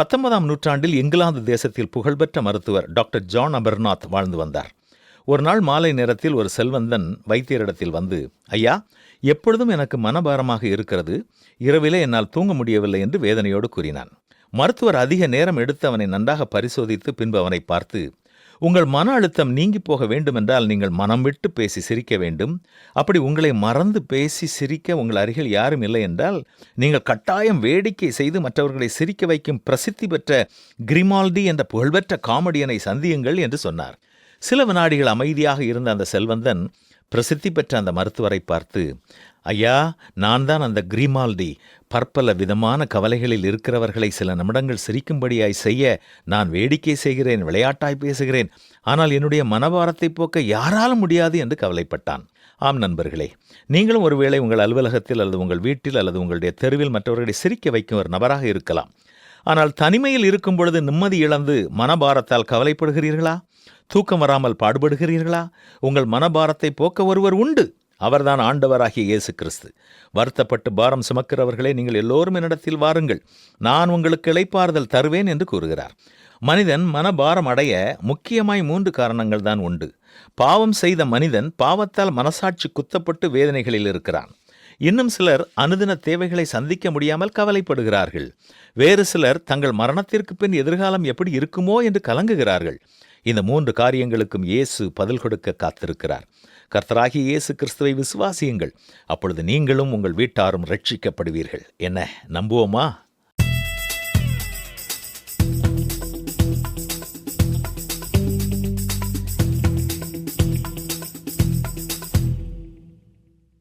பத்தொன்பதாம் நூற்றாண்டில் இங்கிலாந்து தேசத்தில் புகழ்பெற்ற மருத்துவர் டாக்டர் ஜான் அபர்நாத் வாழ்ந்து வந்தார். ஒரு நாள் மாலை நேரத்தில் ஒரு செல்வந்தன் வைத்தியரிடத்தில் வந்து ஐயா எப்பொழுதும் எனக்கு மனபாரமாக இருக்கிறது. இரவிலே என்னால் தூங்க முடியவில்லை என்று வேதனையோடு கூறினான். மருத்துவர் அதிக நேரம் எடுத்து அவனை நன்றாக பரிசோதித்து பின்பு அவனை பார்த்து உங்கள் மன அழுத்தம் நீங்கி போக வேண்டுமென்றால் நீங்கள் மனம் விட்டு பேசி சிரிக்க வேண்டும். அப்படி உங்களை மறந்து பேசி சிரிக்க உங்கள் அருகில் யாரும் இல்லை என்றால் நீங்கள் கட்டாயம் வேடிக்கை செய்து மற்றவர்களை சிரிக்க வைக்கும் பிரசித்தி பெற்ற கிரிமால்டி என்ற புகழ்பெற்ற காமெடியனை சந்தியுங்கள் என்று சொன்னார். சில வினாடிகள் அமைதியாக இருந்த அந்த செல்வந்தன் பிரசித்தி பெற்ற அந்த மருத்துவரை பார்த்து ஐயா நான் தான் அந்த கிரிமால்டி. பற்பல விதமான கவலைகளில் இருக்கிறவர்களை சில நிமிடங்கள் சிரிக்கும்படியாய் செய்ய நான் வேடிக்கை செய்கிறேன் விளையாட்டாய் பேசுகிறேன். ஆனால் என்னுடைய மனபாரத்தை போக்க யாராலும் முடியாது என்று கவலைப்பட்டான். ஆம் நண்பர்களே நீங்களும் ஒருவேளை உங்கள் அலுவலகத்தில் அல்லது உங்கள் வீட்டில் அல்லது உங்களுடைய தெருவில் மற்றவர்களை சிரிக்க வைக்கும் ஒரு நபராக இருக்கலாம். ஆனால் தனிமையில் இருக்கும் பொழுது நிம்மதி இழந்து மனபாரத்தால் கவலைப்படுகிறீர்களா? தூக்கம் வராமல் பாடுபடுகிறீர்களா? உங்கள் மனபாரத்தை போக்க ஒருவர் உண்டு. அவர்தான் ஆண்டவராகிய இயேசு கிறிஸ்து. வருத்தப்பட்டு பாரம் சுமக்கிறவர்களே நீங்கள் எல்லோரும் என்னிடத்தில் வாருங்கள். நான் உங்களுக்கு இழைப்பாறுதல் தருவேன் என்று கூறுகிறார். மனிதன் மனபாரம் அடைய முக்கியமாய் மூன்று காரணங்கள் தான் உண்டு. பாவம் செய்த மனிதன் பாவத்தால் மனசாட்சி குத்தப்பட்டு வேதனைகளில் இருக்கிறான். இன்னும் சிலர் அனுதின தேவைகளை சந்திக்க முடியாமல் கவலைப்படுகிறார்கள். வேறு சிலர் தங்கள் மரணத்திற்கு பின் எதிர்காலம் எப்படி இருக்குமோ என்று கலங்குகிறார்கள். இந்த மூன்று காரியங்களுக்கும் இயேசு பதில் கொடுக்க காத்திருக்கிறார். கர்த்தராகிய இயேசு கிறிஸ்துவை விசுவாசியுங்கள். அப்பொழுது நீங்களும் உங்கள் வீட்டாரும் ரட்சிக்கப்படுவீர்கள். என்ன நம்புவோமா?